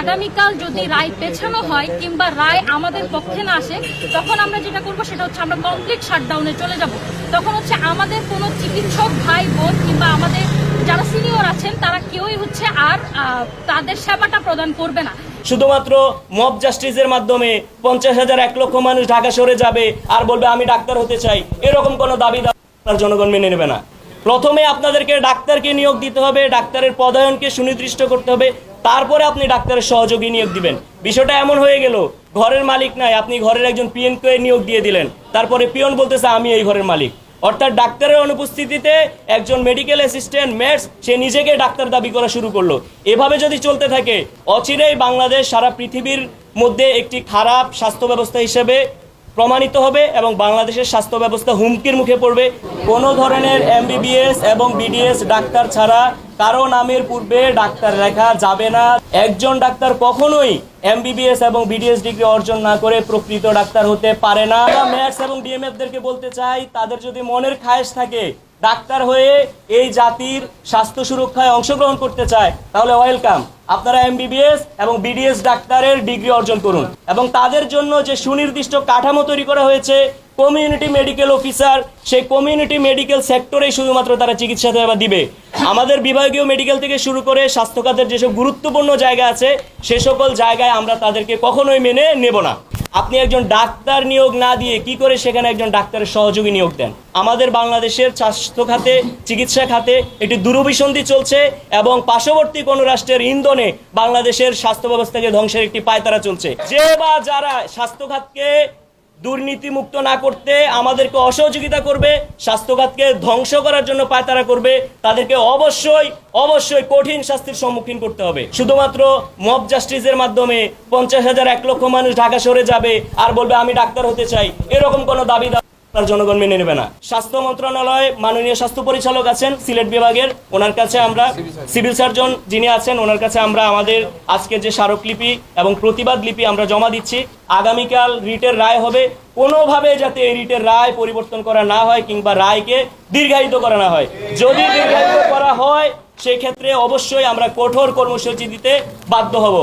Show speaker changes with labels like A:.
A: আগামীকাল যদি রায় পেছানো হয় কিংবা রায় আমাদের পক্ষে না আসে, তখন আমরা যেটা করব সেটা হচ্ছে আমরা কমপ্লিট শাটডাউনে চলে যাব। তখন হচ্ছে আমাদের কোনো চিকিৎসক ভাই, বোন কিংবা আমাদের যারা সিনিয়র আছেন, তারা কেউই হচ্ছে আর তাদের সেবাটা প্রদান করবে না।
B: শুধুমাত্র মব জাস্টিসের মাধ্যমে পঞ্চাশ হাজার এক লক্ষ মানুষ ঢাকা সরে যাবে আর বলবে, আমি ডাক্তার হতে চাই। এরকম কোনো দাবি দাবার জনগণ মেনে নেবে না। প্রথমে আপনাদেরকে ডাক্তারকে নিয়োগ দিতে হবে, ডাক্তারের পদায়নকে সুনির্দিষ্ট করতে হবে, তারপরে আপনি ডাক্তারের সহযোগী নিয়োগ দিবেন। বিষয়টা এমন হয়ে গেল, ঘরের মালিক নাই, আপনি ঘরের একজন পিএনকে নিয়োগ দিয়ে দিলেন। তারপরে পিয়ন বলতেছে, আমি এই ঘরের মালিক। অর্থাৎ ডাক্তারের অনুপস্থিতিতে একজন মেডিকেল অ্যাসিস্ট্যান্ট মেডস সে নিজেকে ডাক্তার দাবি করা শুরু করল। এভাবে যদি চলতে থাকে, অচিরেই বাংলাদেশ সারা পৃথিবীর মধ্যে একটি খারাপ স্বাস্থ্য ব্যবস্থা হিসেবে প্রমাণিত হবে এবং বাংলাদেশের স্বাস্থ্য ব্যবস্থা হুমকির মুখে পড়বে। কোনো ধরনের এমবিবিএস এবং বিডিএস ডাক্তার ছাড়া কারও নামের পূর্বে ডাক্তার লেখা যাবে না। একজন ডাক্তার কখনোই এমবিবিএস এবং বিডিএস ডিগ্রি অর্জন না করে প্রকৃত ডাক্তার হতে পারে না। ম্যাথস এবং ডিএমএফদেরকে বলতে চাই, তাদের যদি মনের খায়েশ থাকে ডাক্তার হয়ে এই জাতির স্বাস্থ্য সুরক্ষায় অংশগ্রহণ করতে চায়, তাহলে ওয়েলকাম। আপনারা এমবিবিএস এবং বিডিএস ডাক্তারের ডিগ্রি অর্জন করুন এবং তাদের জন্য যে সুনির্দিষ্ট কাঠামো তৈরি করা হয়েছে কমিউনিটি মেডিকেল অফিসার সেই কমিউনিটি মেডিকেল সেক্টরে শুধুমাত্র তারা চিকিৎসা সেবা দিবে। আমাদের বিভাগীয় মেডিকেল থেকে শুরু করে স্বাস্থ্য খাতের যেসব গুরুত্বপূর্ণ জায়গা আছে, সে সকল জায়গায় আমরা তাদেরকে কখনোই মেনে নেব না। আপনি একজন ডাক্তার নিয়োগ না দিয়ে কি করে সেখানে একজন ডাক্তারের সহযোগী নিয়োগ দেন? আমাদের বাংলাদেশের স্বাস্থ্য খাতে চিকিৎসা খাতে একটি দুরভিসন্ধি চলছে এবং পার্শ্ববর্তী কোনো রাষ্ট্রের ইন্ধনে বাংলাদেশের স্বাস্থ্য ব্যবস্থাকে ধ্বংসের একটি পায়তারা চলছে। যে বা যারা স্বাস্থ্য খাতকে দুর্নীতিমুক্ত না করতে আমাদেরকে অসহযোগিতা করবে স্বাস্থ্যঘাতকে ধ্বংস করার জন্য পায়তারা করবে, তাদেরকে অবশ্যই অবশ্যই কঠিন শাস্তির সম্মুখীন করতে হবে। শুধুমাত্র মব জাস্টিসের মাধ্যমে পঞ্চাশ হাজার এক লক্ষ মানুষ ঢাকা সরে যাবে আর বলবে, আমি ডাক্তার হতে চাই। এরকম কোনো দাবি তার জনগণ মেনে নেবে না। স্বাস্থ্য মন্ত্রণালয়ে মাননীয় স্বাস্থ্য পরিচালক আছেন সিলেট বিভাগের। ওনার কাছে আমরা সিভিল সার্জন। যিনি আছেন ওনার কাছে আমরা আমাদের আজকে যে স্মারকলিপি এবং প্রতিবাদ লিপি আমরা জমা দিচ্ছি আগামীকাল রিটের রায় হবে। কোনোভাবে যাতে এই রিটের রায় পরিবর্তন করা না হয় কিংবা রায়কে দীর্ঘায়িত করা না হয়। যদি দীর্ঘায়িত করা হয় সেক্ষেত্রে অবশ্যই আমরা কঠোর কর্মসূচি দিতে বাধ্য হব।